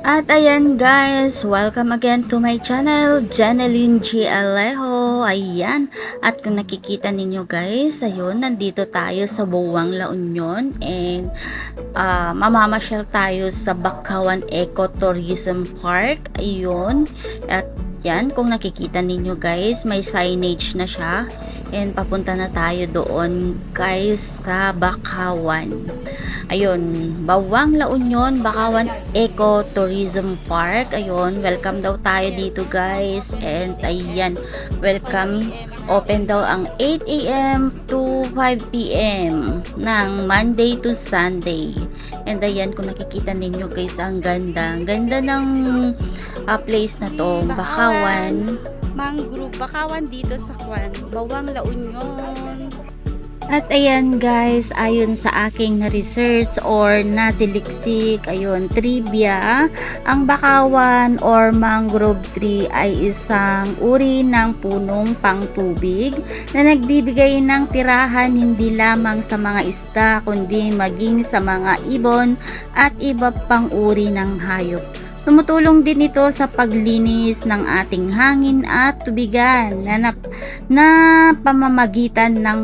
At ayan guys, welcome again to my channel, Janeline G. Alejo. Ayan, at kung nakikita ninyo guys, ayun, nandito tayo sa Buwang La Union and uh, mamamasyal tayo sa Bakawan Ecotourism Park. Ayun, at yan, kung nakikita ninyo guys, may signage na siya. And papunta na tayo doon guys sa Bakawan. Ayun, Bawang La Union, Bakawan Eco Tourism Park. Ayun, welcome daw tayo dito guys. And ayan, welcome. Open daw ang 8 a.m. to 5 p.m. ng Monday to Sunday. And ayan, kung nakikita ninyo guys, ang ganda. Ang ganda ng uh, place na to, Bakawan. Mangrove, Bakawan dito sa Kwan, Bawang La Union. At ayan guys, ayon sa aking na-research or nasiliksik, ayun, trivia, ang bakawan or mangrove tree ay isang uri ng punong pangtubig na nagbibigay ng tirahan hindi lamang sa mga isda kundi maging sa mga ibon at iba pang uri ng hayop. Tumutulong din ito sa paglinis ng ating hangin at tubigan na, na, na pamamagitan ng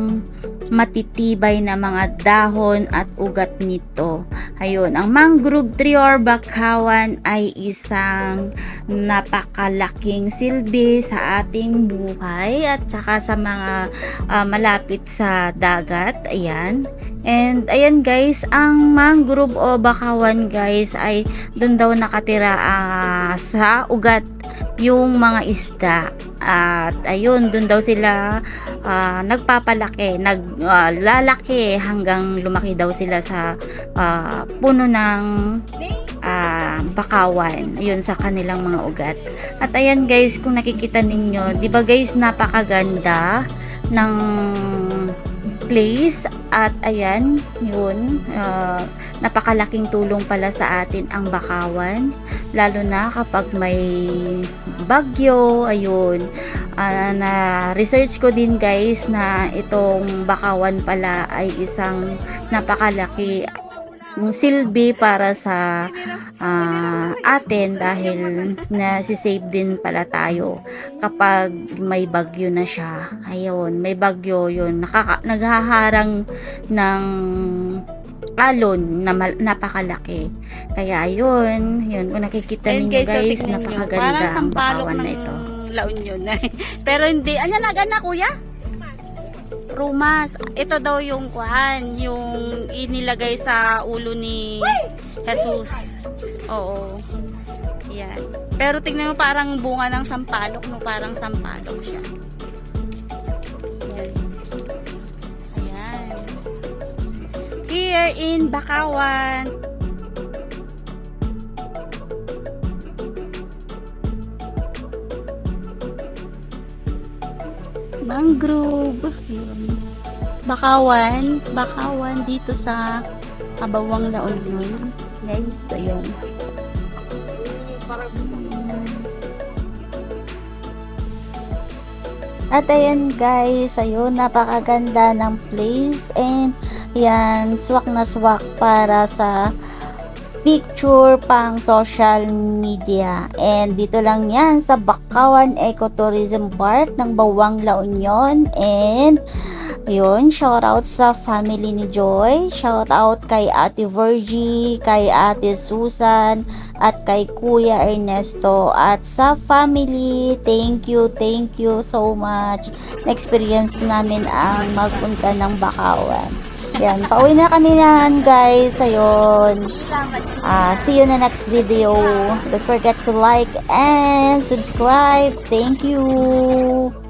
matitibay na mga dahon at ugat nito. Ayun, ang mangrove tree or bakawan ay isang napakalaking silbi sa ating buhay at saka sa mga uh, malapit sa dagat. Ayan. And ayan guys, ang mangrove o bakawan guys ay doon daw nakatira uh, sa ugat yung mga isda. At ayun doon daw sila uh, nagpapalaki naglalaki uh, hanggang lumaki daw sila sa uh, puno ng uh, bakawan. Ayun sa kanilang mga ugat. At ayan guys kung nakikita ninyo di ba guys napakaganda ng place. At ayan yun uh, napakalaking tulong pala sa atin ang bakawan. Lalo na kapag may bagyo ayun. Uh, na research ko din guys na itong bakawan pala ay isang napakalaki silbi para sa uh, atin dahil nasisave din pala tayo kapag may bagyo na siya. Ayun, may bagyo yun. Nakaka- naghaharang ng alon na mal- napakalaki. Kaya ayun, yun, kung nakikita Ayun, ninyo guys, nyo. napakaganda ang bakawan na ito. La Union. Pero hindi. Ano na gana kuya? Rumas. Ito daw yung kwan, yung inilagay sa ulo ni Jesus. Oo. Yan. Pero tingnan mo parang bunga ng sampalok, no? Parang sampalok siya. Yan. Ayan. Here in Bakawan. Mangrove. Bakawan. Bakawan dito sa Abawang La Union. Guys, ayun. At ayan guys, ayun, napakaganda ng place and yan, swak na swak para sa picture pang social media. And dito lang yan sa Bakawan Ecotourism Park ng Bawang La Union. And Ayun, shout out sa family ni Joy. Shout out kay Ate Virgie, kay Ate Susan, at kay Kuya Ernesto. At sa family, thank you, thank you so much. Na-experience namin ang magpunta ng Bakawan. Yan, pauwi na kami yan guys. Ayun. Uh, see you in the next video. Don't forget to like and subscribe. Thank you.